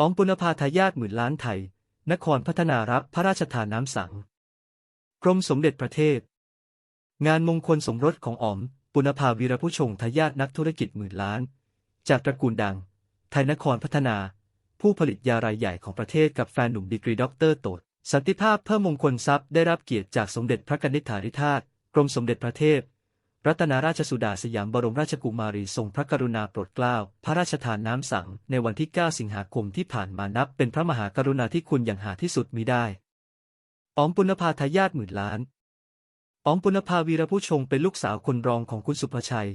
ออมปุณภาทายาทหมื่นล้านไทย นครพัฒนารับพระราชทานน้ำสัง กรมสมเด็จพระเทพงานมงคลสมรสของอ๋อม ปุณภาวีรผู้ชงทายาทนักธุรกิจหมื่นล้าน จากตระกูลดัง ไทยนครพัฒนา ผู้ผลิตยารายใหญ่ของประเทศกับแฟนหนุ่มดีกรีด็อกเตอร์โตดสันติภาพเพิ่มมงคลทรัพย์ได้รับเกียรติจากสมเด็จพระกนิษฐาธิราชกรมสมเด็จพระเทพ รัตนาราชสุดาสยามบรมราชกุมารีทรงพระกรุณาโปรดเกล้า พระราชทานน้ำสัง ในวันที่ 9 สิงหาคมที่ผ่านมานับ เป็นพระมหากรุณาธิคุณอย่างหาที่สุดมิได้อ๋อมปุณภาทายาทหมื่นล้านอ๋อมปุณภาวีรผู้ชงเป็นลูกสาวคนรองของคุณสุภชัย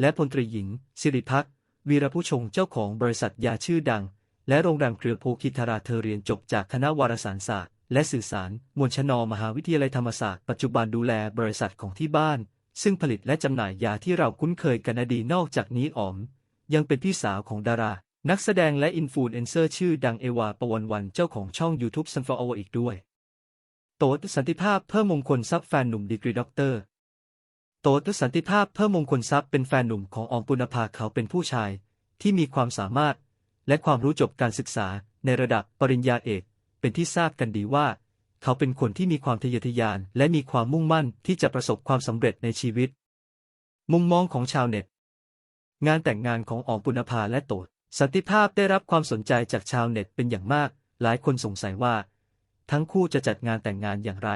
และพลตรีหญิง สิริพักษ์วีรผู้ชงเจ้าของบริษัทยาชื่อดัง และโรงแรมเครือโพคิธาราเธอเรียนจบจากคณะวารสารศาสตร์ และสื่อสารมวลชนมหาวิทยาลัยธรรมศาสตร์ปัจจุบันดูแลบริษัทของที่บ้าน ซึ่งผลิตและจำหน่ายยาที่เราคุ้นเคยกันดีนอกจากนี้อ๋อม ยังเป็นพี่สาวของดารา นักแสดงและอินฟลูเอนเซอร์ชื่อดังเอวาปวันวันเจ้าของช่อง YouTube Sunflower อีกด้วย โตดสันติภาพเพิ่มมงคลทรัพย์แฟนหนุ่มดีกรีด็อกเตอร์โตดสันติภาพเพิ่มมงคลทรัพย์เป็นแฟนหนุ่มของออมปุณภาเขาเป็นผู้ชาย ที่มีความสามารถ และความรู้จบการศึกษาในระดับปริญญาเอก เป็นที่ทราบกันดีว่า เขาเป็นคนที่มีความทะเยอทะยาน และมีความมุ่งมั่นที่จะประสบความสำเร็จในชีวิต มุมมองของชาวเน็ต งานแต่งงานของอ๋อมปุณภาและโตด สันติภาพได้รับความสนใจจากชาวเน็ตเป็นอย่างมาก หลายคนสงสัยว่า ทั้งคู่จะจัดงานแต่งงานอย่างไร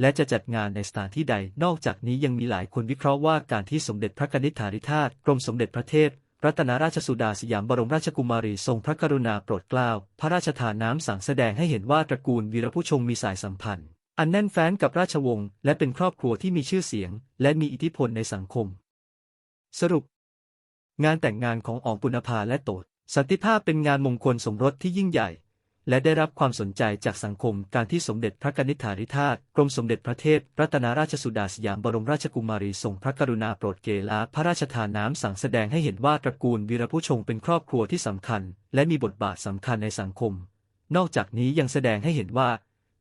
และจะจัดงานในสถานที่ใด นอกจากนี้ยังมีหลายคนวิเคราะห์ว่าการที่สมเด็จพระกนิษฐาธิราชกรมสมเด็จพระเทพ รัตนราชสุดาสยามบรมราชกุมารีทรงพระกรุณาโปรดเกล้าพระราชทานน้ำสังแสดงให้เห็นว่าตระกูลวีรผู้ชงมีสายสัมพันธ์ อันแน่นแฟ้นกับราชวงศ์และเป็นครอบครัวที่มีชื่อเสียง และมีอิทธิพลในสังคม สรุป งานแต่งงานของอองปุณภาและโตดสันติภาพเป็นงานมงคลสมรสที่ยิ่งใหญ่ และได้รับความสนใจจากสังคมการที่สมเด็จพระกนิษฐาธิราชกรมสมเด็จพระเทพรัตนราชสุดาสยามบรมราชกุมารีทรงพระกรุณาโปรดเกล้าพระราชทานน้ำสั่งแสดงให้เห็นว่าตระกูลวีรผู้ชงเป็นครอบครัวที่สำคัญ และมีบทบาทสำคัญในสังคม นอกจากนี้ยังแสดงให้เห็นว่า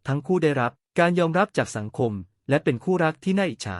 ทั้งคู่ได้รับการยอมรับจากสังคม และเป็นคู่รักที่น่าอิจฉา